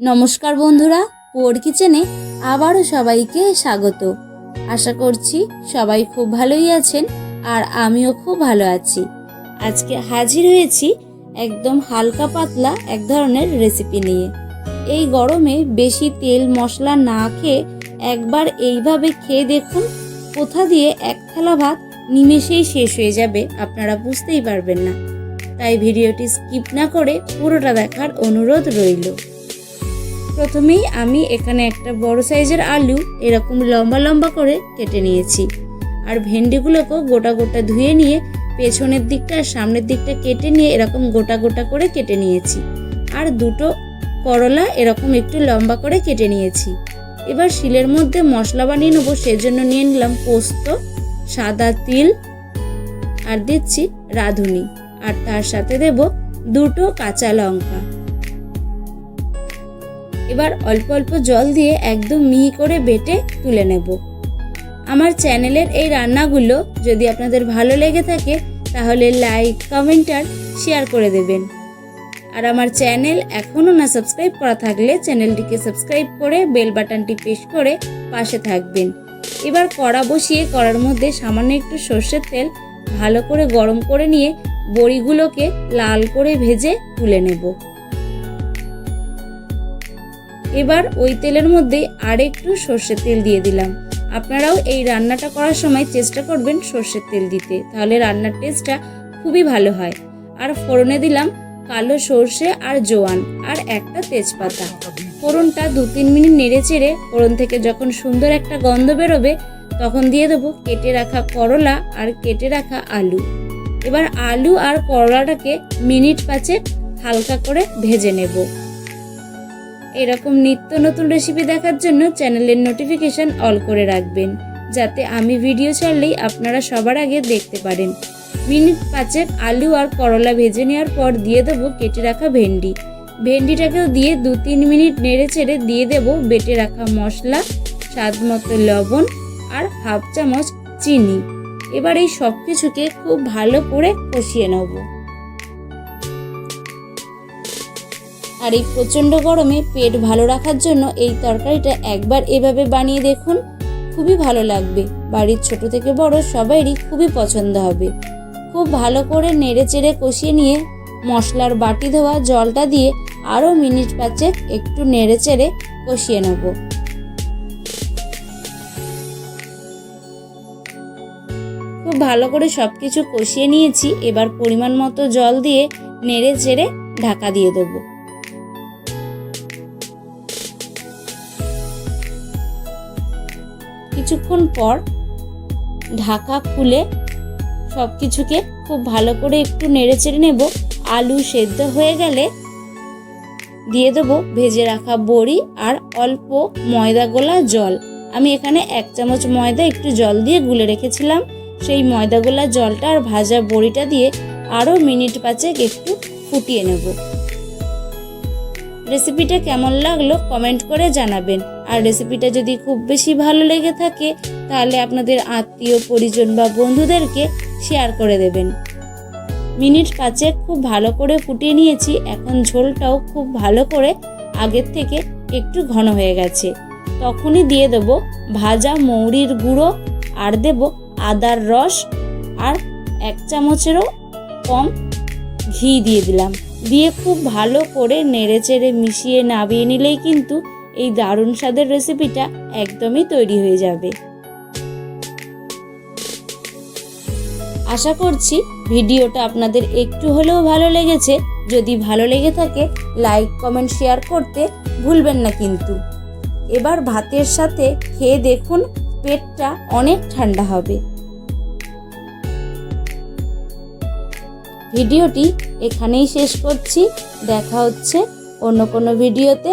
নমস্কার বন্ধুরা, পোর কিচেনে আবারও সবাইকে স্বাগত। আশা করছি সবাই খুব ভালোই আছেন আর আমিও খুব ভালো আছি। আজকে হাজির হয়েছি একদম হালকা পাতলা এক ধরনের রেসিপি নিয়ে। এই গরমে বেশি তেল মশলা না খেয়ে একবার এইভাবে খেয়ে দেখুন, কোথা দিয়ে এক থালা ভাত নিমেষেই শেষ হয়ে যাবে আপনারা বুঝতেই পারবেন না। তাই ভিডিওটি স্কিপ না করে পুরোটা দেখার অনুরোধ রইল। প্রথমেই আমি এখানে একটা বড় সাইজের আলু এরকম লম্বা লম্বা করে কেটে নিয়েছি। আর ভেন্ডিগুলোকেও গোটা গোটা ধুয়ে নিয়ে পেছনের দিকটা আর সামনের দিকটা কেটে নিয়ে এরকম গোটা গোটা করে কেটে নিয়েছি। আর দুটো করলা এরকম একটু লম্বা করে কেটে নিয়েছি। এবার শিলের মধ্যে মশলা বানিয়ে নেব, সেজন্য নিয়ে নিলাম পোস্ত, সাদা তিল, আর দিচ্ছি রাঁধুনি। আর তার সাথে দেব দুটো কাঁচা লঙ্কা। এবার অল্প অল্প জল দিয়ে একদম মিহি করে বেটে তুলে নেব। আমার চ্যানেলের এই রান্নাগুলো যদি আপনাদের ভালো লেগে থাকে, তাহলে লাইক, কমেন্ট আর শেয়ার করে দেবেন। আর আমার চ্যানেল এখনও না সাবস্ক্রাইব করা থাকলে চ্যানেলটিকে সাবস্ক্রাইব করে বেল বাটনটি প্রেস করে পাশে থাকবেন। এবার কড়া বসিয়ে কড়ার মধ্যে সামান্য একটু সর্ষের তেল ভালো করে গরম করে নিয়ে বড়িগুলোকে লাল করে ভেজে তুলে নেব। এবার ওই তেলের মধ্যে আর একটু সর্ষের তেল দিয়ে দিলাম। আপনারাও এই রান্নাটা করার সময় চেষ্টা করবেন সর্ষের তেল দিতে, তাহলে রান্নার টেস্টটা খুবই ভালো হয়। আর ফোড়নে দিলাম কালো সর্ষে আর জোয়ান আর একটা তেজপাতা। ফোড়নটা দু তিন মিনিট নেড়ে চেড়ে ফোড়ন থেকে যখন সুন্দর একটা গন্ধ বেরোবে, তখন দিয়ে দেবো কেটে রাখা করলা আর কেটে রাখা আলু। এবার আলু আর করলাটাকে মিনিট পাঁচে হালকা করে ভেজে নেব। এরকম নিত্য নতুন রেসিপি দেখার জন্য চ্যানেলের নোটিফিকেশন অল করে রাখবেন, যাতে আমি ভিডিও ছাড়লেই আপনারা সবার আগে দেখতে পারেন। মিনিট পাঁচেক আলু আর করলা ভেজে নেওয়ার পর দিয়ে দেবো কেটে রাখা ভেন্ডি। ভেন্ডিটাকেও দিয়ে দু তিন মিনিট নেড়ে চেড়ে দিয়ে দেবো বেটে রাখা মশলা, স্বাদ মতো লবণ আর হাফ চামচ চিনি। এবার এই সব কিছুকে খুব ভালো করে কষিয়ে নেব। আর এই প্রচণ্ড গরমে পেট ভালো রাখার জন্য এই তরকারিটা একবার এভাবে বানিয়ে দেখুন, খুবই ভালো লাগবে। বাড়ির ছোট থেকে বড় সবাইরই খুবই পছন্দ হবে। খুব ভালো করে নেড়ে চেড়ে কষিয়ে নিয়ে মশলার বাটি ধোয়া জলটা দিয়ে আরও মিনিট পাঁচেক একটু নেড়ে চেড়ে কষিয়ে নেব। খুব ভালো করে সব কিছু কষিয়ে নিয়েছি, এবার পরিমাণ মতো জল দিয়ে নেড়ে চেড়ে ঢাকা দিয়ে দেবো। কিছুক্ষণ পর ঢাকা খুলে সব কিছুকে খুব ভালো করে একটু নেড়ে চেড়ে নেব। আলু সেদ্ধ হয়ে গেলে দিয়ে দেবো ভেজে রাখা বড়ি আর অল্প ময়দা গোলা জল। আমি এখানে এক চামচ ময়দা একটু জল দিয়ে গুলে রেখেছিলাম। সেই ময়দা গোলা জলটা আর ভাজা বড়িটা দিয়ে আরও মিনিট পাঁচেক একটু ফুটিয়ে নেব। রেসিপিটা কেমন লাগল কমেন্ট করে জানাবেন। আর রেসিপিটা যদি খুব বেশি ভালো লেগে থাকে, তাহলে আপনাদের আত্মীয়, পরিজন বা বন্ধুদেরকে শেয়ার করে দেবেন। মিনিট পাঁচে খুব ভালো করে ফুটিয়ে নিয়েছি, এখন ঝোলটাও খুব ভালো করে আগের থেকে একটু ঘন হয়ে গেছে। তখনই দিয়ে দেব ভাজা মৌরির গুঁড়ো, আর দেব আদার রস, আর এক চামচেরও কম ঘি দিয়ে দিলাম। দিয়ে খুব ভালো করে নেড়ে চেড়ে মিশিয়ে নাবিয়ে নিলেই কিন্তু এই দারুণ স্বাদের রেসিপিটা একদমই তৈরি হয়ে যাবে। আশা করছি ভিডিওটা আপনাদের একটু হলেও ভালো লেগেছে। যদি ভালো লেগে থাকে লাইক কমেন্ট শেয়ার করতে ভুলবেন না কিন্তু। এবার ভাতের সাথে খেয়ে দেখুন, পেটটা অনেক ঠান্ডা হবে। ভিডিওটি এখানেই শেষ করছি। দেখা হচ্ছে অন্য কোনো ভিডিওতে।